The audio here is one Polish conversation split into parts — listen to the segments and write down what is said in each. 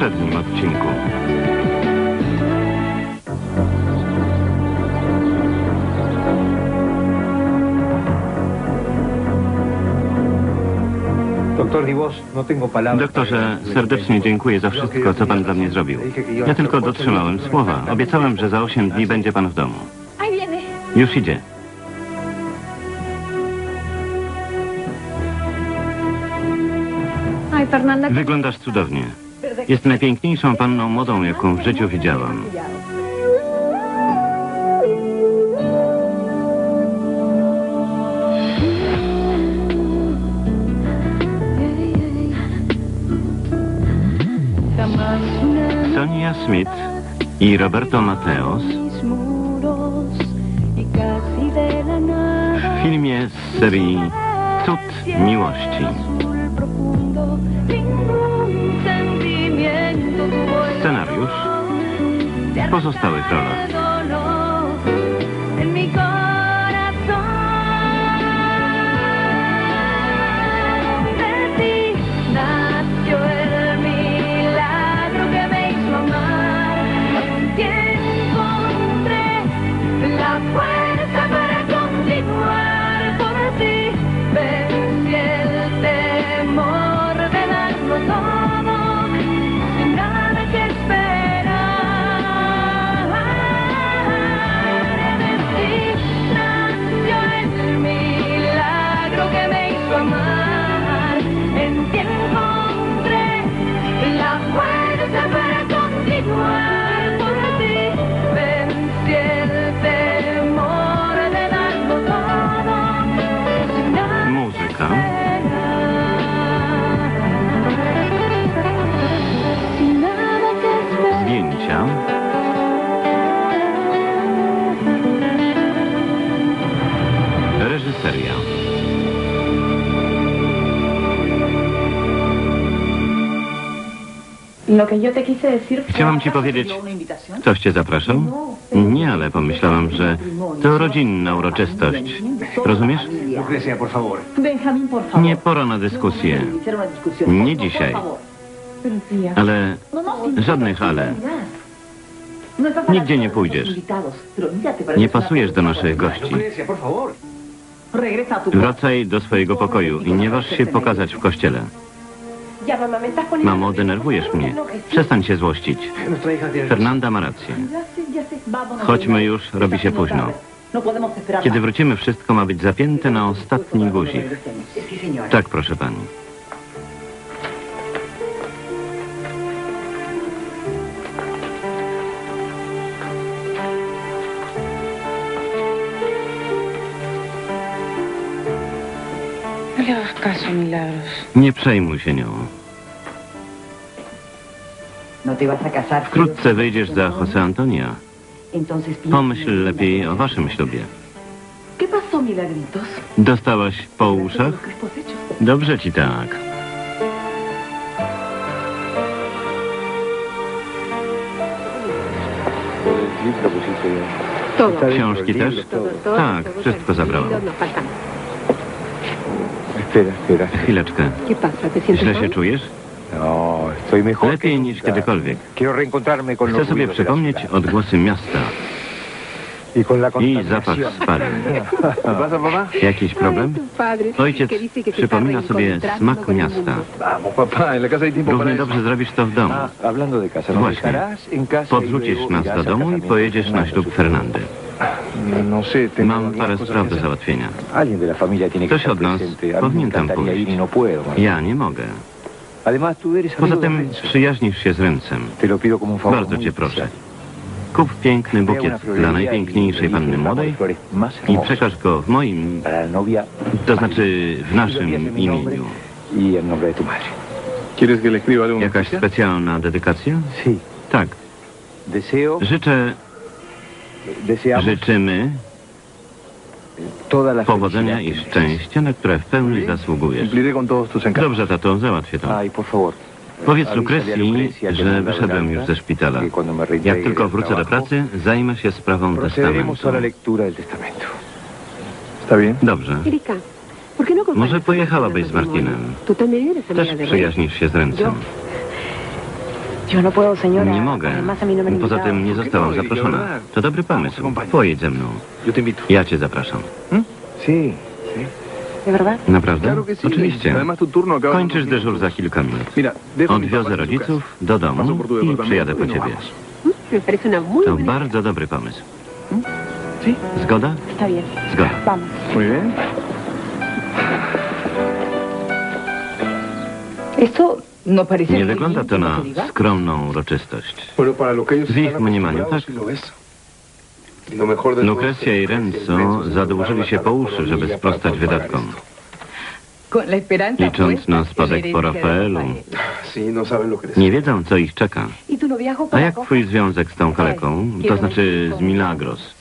poprzednim odcinku. Doktorze, serdecznie dziękuję za wszystko, co pan dla mnie zrobił. Ja tylko dotrzymałem słowa. Obiecałem, że za 8 dni będzie pan w domu. Już idzie. Ay, Fernanda. ¿cómo Wyglądasz cudownie. Jest najpiękniejszą panną młodą, jaką w życiu widziałam. Sonia Smith i Roberto Mateos w filmie z serii Cud Miłości. Scenariusz w pozostałych rolach. Chciałam ci powiedzieć, ktoś cię zapraszał? Nie, ale pomyślałam, że to rodzinna uroczystość. Rozumiesz? Nie pora na dyskusję. Nie dzisiaj. Ale żadnych ale. Nigdzie nie pójdziesz. Nie pasujesz do naszych gości. Wracaj do swojego pokoju i nie waż się pokazać w kościele. Mamo, denerwujesz mnie. Przestań się złościć. Fernanda ma rację. Chodźmy już, robi się późno. No Kiedy wrócimy, wszystko ma być zapięte na ostatni guzik. Tak, proszę pani. No le hagas caso, Milagros. Nie przejmuj się nią. No. Wkrótce wyjdziesz za Jose Antonia. Pomyśl lepiej o waszym ślubie. Dostałaś po uszach? Dobrze ci tak. Książki też? Tak, wszystko zabrałam. Chwileczkę. ¿Qué pasa? ¿Te sientes Źle się mal? czujesz? No, estoy mejor. Lepiej niż nunca. kiedykolwiek. Quiero reencontrarme con Chcę los sobie ruidos de la przypomnieć ciudad. odgłosy miasta y con la i zapach contaminación. spalin. ¿Qué pasa, mamá? Jakiś problem? Tu padre, Ojciec que dice que se przypomina sobie reencontrando smak con el miasta. mundo. Vamos, papá, en la casa hay tiempo Równie dobrze zrobisz to w domu. Ah, hablando de casa, ¿no Właśnie. dejarás en casa y Podrzucisz luego nas irás do domu i casamiento pojedziesz na Fernando? ślub Fernandy. No sé, tengo Mam parę spraw do załatwienia. Ktoś od nas powinien tam pójść. y no. María. Ja nie mogę. Poza tym przyjaźnisz się z favor Bardzo cię proszę. Kup piękny bukiet dla y najpiękniejszej elige panny młodej i przekaż go w moim, to znaczy w y naszym imieniu. y. Jakaś specjalna dedykacja? Tak. Życzę, życzymy powodzenia i szczęścia, na które w pełni zasługujesz. Dobrze, tato, załatwię to. Ay, por favor. Powiedz Lukrecji, że wyszedłem już ze szpitala. Jak tylko wrócę do pracy, zajmę się sprawą testamentu. Dobrze. Erika, ¿por qué no Może pojechałabyś z Martinem? Też przyjaźnisz się z Ryncem. Nie mogę. No Poza tym nie zostałam zaproszona. To dobry pomysł. Pojedź ze mną. Ja cię zapraszam. Sí. ¿De verdad? Naprawdę? Oczywiście. Kończysz dyżur za kilka minut. Odwiozę rodziców do domu i przyjadę y po ciebie. muy To bardzo dobry pomysł. Sí. Zgoda? Zgoda. Vamos. Esto no. Nie muy wygląda to na ¿no skromną uroczystość. W ich mniemaniu tak. Lucrecja i Renzo zadłużyli się po uszy, żeby sprostać wydatkom. Licząc na spadek po Rafaelu. No Nie wiedzą, co ich czeka. ¿Y noviazgo A jak twój związek z tą kaleką? To znaczy z Milagros.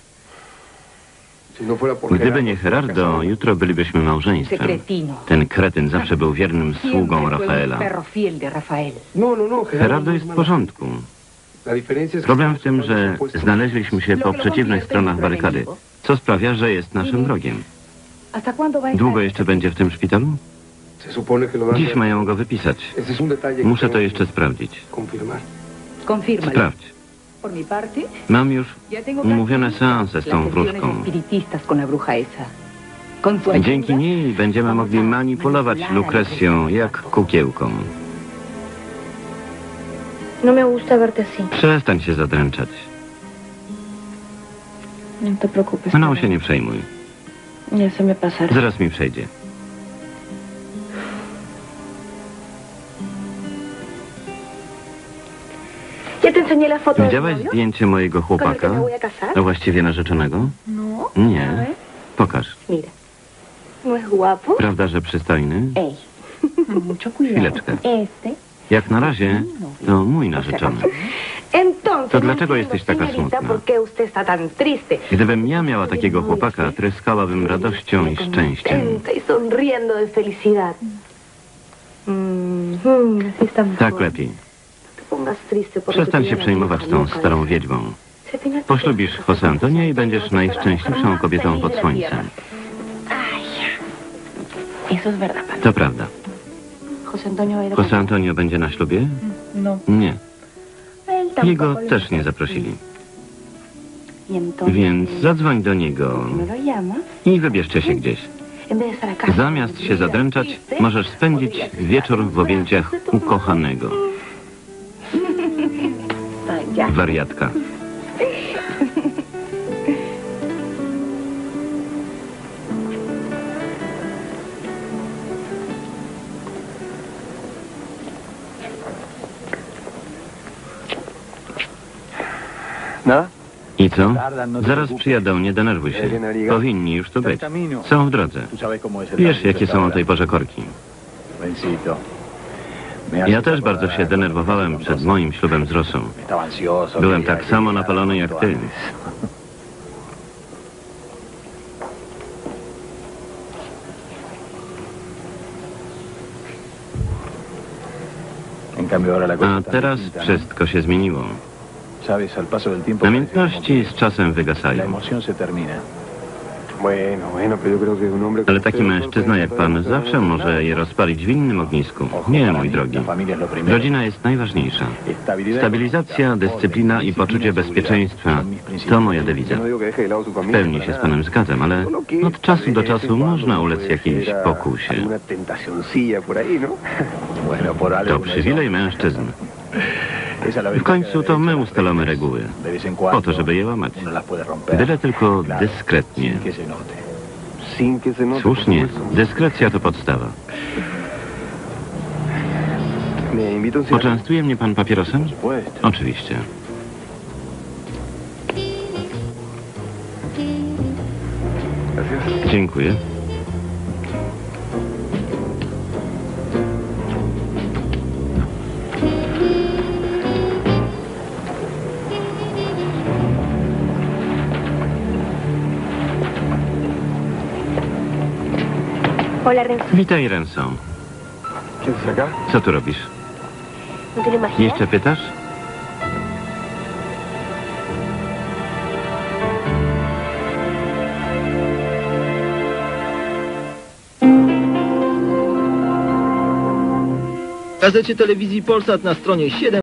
Gdyby nie Gerardo, jutro bylibyśmy małżeństwem. Ten kretyn zawsze był wiernym sługą Rafaela. No, no, no. Gerardo jest w porządku. Problem w tym, że znaleźliśmy się po przeciwnych stronach barykady, co sprawia, że jest naszym wrogiem. Długo jeszcze będzie w tym szpitalu? Dziś mają go wypisać. Muszę to jeszcze sprawdzić. Sprawdź. Mam już umówione seanse z tą wróżką. Dzięki niej będziemy mogli manipulować Lukrecją jak kukiełką. No me gusta verte así. Przestań się zadręczać. No te preocupes. Mną się nie przejmuj. Zaraz mi przejdzie. Widziałaś zdjęcie mojego ¿Con el que chłopaka? a właściwie narzeczonego? No. Nie. Pokaż. ¿No guapo? Prawda, że przystojny? Cuidado. Chwileczkę. Jak na razie to mój narzeczony. To no dlaczego entiendo, jesteś taka smutna? Gdybym ja miała takiego chłopaka, tryskałabym radością i szczęściem. Y. Mm, mm, mejor. Tak lepiej. Przestań się przejmować tą starą wiedźmą. Poślubisz José Antonio i będziesz najszczęśliwszą kobietą pod słońcem. To prawda. José Antonio będzie na ślubie? No. Nie. Jego też nie zaprosili. Więc zadzwoń do niego llama. i wybierzcie się gdzieś. Zamiast się zadręczać, możesz spędzić wieczór w objęciach ukochanego. Ya. Wariatka. ¿Nada? I co? Zaraz przyjadą, nie denerwuj się. Powinni już tu być. Są w drodze. Wiesz, jakie są o tej porze korki. Ja też bardzo się denerwowałem przed moim ślubem z Rosą. Byłem tak samo napalony jak ty. A teraz wszystko się zmieniło. Namiętności z czasem wygasają. Ale taki mężczyzna jak pan zawsze może je rozpalić w innym ognisku. Nie, mój drogi. Rodzina jest najważniejsza. Stabilizacja, dyscyplina i poczucie bezpieczeństwa to moja dewiza. No W familia. pełni się z panem zgadzam, ale od czasu do czasu można ulec jakiejś pokusie. ¿no? To no przywilej mężczyzn. W końcu to my ustalamy reguły. Po to, żeby je łamać. Byle tylko dyskretnie. Słusznie, dyskrecja to podstawa. Poczęstuje mnie pan papierosem? Oczywiście. Dziękuję. Witaj, Renzo. ¿Qué haces acá? Co tu robisz? ¿No? Jeszcze pytasz? W gazecie telewizji Polsat na stronie 7